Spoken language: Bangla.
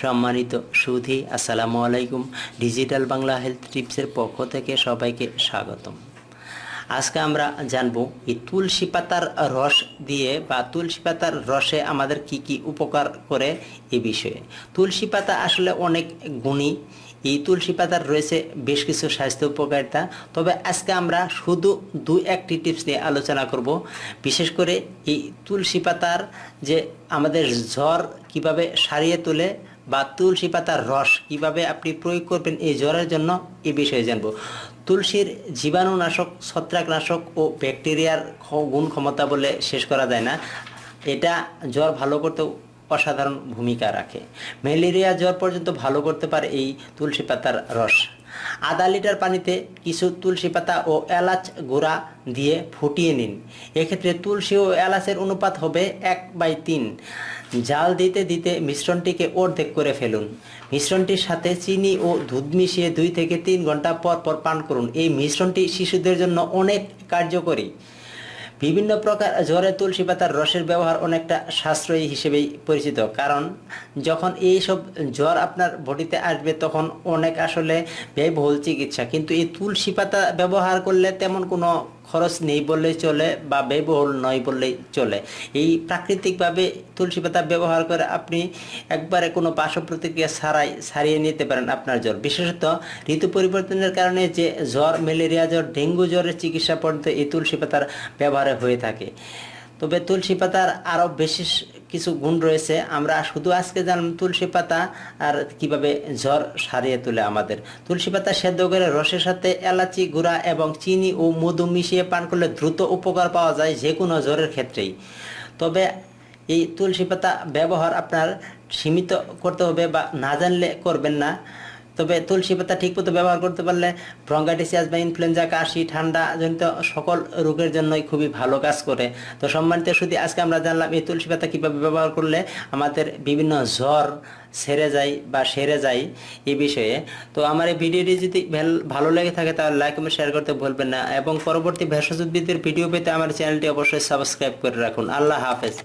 সম্মানিত সুধি, আসসালামু আলাইকুম। ডিজিটাল বাংলা হেলথ টিপসের পক্ষ থেকে সবাইকে স্বাগতম। আজকে আমরা জানব এই তুলসী পাতার রস দিয়ে বা তুলসী পাতার রসে আমাদের কি কি উপকার করে এ বিষয়ে। তুলসী পাতা আসলে অনেক গুণী। এই তুলসী পাতার রয়েছে বেশ কিছু স্বাস্থ্য উপকারিতা। তবে আজকে আমরা শুধু দু একটি টিপস নিয়ে আলোচনা করব। বিশেষ করে এই তুলসী পাতার যে আমাদের জ্বর কীভাবে সারিয়ে তোলে বা তুলসী পাতার রস কীভাবে আপনি প্রয়োগ করবেন এই জ্বরের জন্য এ বিষয়ে জানব। তুলসীর জীবাণুনাশক, ছত্রাকনাশক ও ব্যাকটেরিয়ার গুণ ক্ষমতা বলে শেষ করা যায় না। এটা জ্বর ভালো করতেও অসাধারণ ভূমিকা রাখে। ম্যালেরিয়া জ্বর পর্যন্ত ভালো করতে পারে এই তুলসী পাতার রস। আধা লিটার পানিতে কিছু তুলসী পাতা ও এলাচ গুঁড়া দিয়ে ফুটিয়ে নিন। এক্ষেত্রে তুলসী ও এলাচের অনুপাত হবে এক বাই তিন। জাল দিতে দিতে মিশ্রণটিকে অর্ধেক করে ফেলুন। মিশ্রণটির সাথে চিনি ও দুধ মিশিয়ে দুই থেকে তিন ঘণ্টা পর পর পান করুন। এই মিশ্রণটি শিশুদের জন্য অনেক কার্যকরী। বিভিন্ন প্রকার জ্বরে তুলসী পাতার রসের ব্যবহার অনেকটা সাশ্রয়ী হিসেবেই পরিচিত। কারণ, যখন এই সব জ্বর আপনার বডিতে আসবে, তখন অনেক আসলে ব্যয়বহুল চিকিৎসা। কিন্তু এই তুলসী পাতা ব্যবহার করলে তেমন কোনো খরচ নেই বললেই চলে বা ব্যয়বহুল নয় বললেই চলে। এই প্রাকৃতিকভাবে তুলসী পাতা ব্যবহার করে আপনি একবারে কোনো পার্শ্ব প্রতিক্রিয়া ছাড়াই সারিয়ে নিতে পারেন আপনার জ্বর। বিশেষত ঋতু পরিবর্তনের কারণে যে জ্বর, ম্যালেরিয়া জ্বর, ডেঙ্গু জ্বরের চিকিৎসা পর্যন্ত এই তুলসী পাতার ব্যবহারে হয়ে থাকে। তবে তুলসী পাতার আরও বেশি কিছু গুণ রয়েছে। আমরা শুধু আজকে জানলাম তুলসী পাতা আর কীভাবে জ্বর সারিয়ে তোলে আমাদের। তুলসী পাতা সেদ্ধ করে রসের সাথে এলাচি গুঁড়া এবং চিনি ও মধু মিশিয়ে পান করলে দ্রুত উপকার পাওয়া যায় যে কোনো জ্বরের ক্ষেত্রেই। তবে এই তুলসী পাতা ব্যবহার আপনার সীমিত করতে হবে বা না জানলে করবেন না। তবে তুলসী পাতা ঠিকমতো ব্যবহার করতে পারলে ব্রঙ্গাইটিসিয়াস বা ইনফ্লুয়েঞ্জা কাশি, ঠান্ডা জনিত সকল রোগের জন্যই খুবই ভালো কাজ করে। তো সম্মানিত শুধু আজকে আমরা জানলাম এই তুলসী পাতা কীভাবে ব্যবহার করলে আমাদের বিভিন্ন জ্বর সেরে যায় বা সেরে যায় এই বিষয়ে। তো আমার এই ভিডিওটি যদি ভালো লেগে থাকে তাহলে লাইক এবং শেয়ার করতে ভুলবেন না। এবং পরবর্তী ভেষজ উদ্ভিদের ভিডিও পেতে আমার চ্যানেলটি অবশ্যই সাবস্ক্রাইব করে রাখুন। আল্লাহ হাফেজ।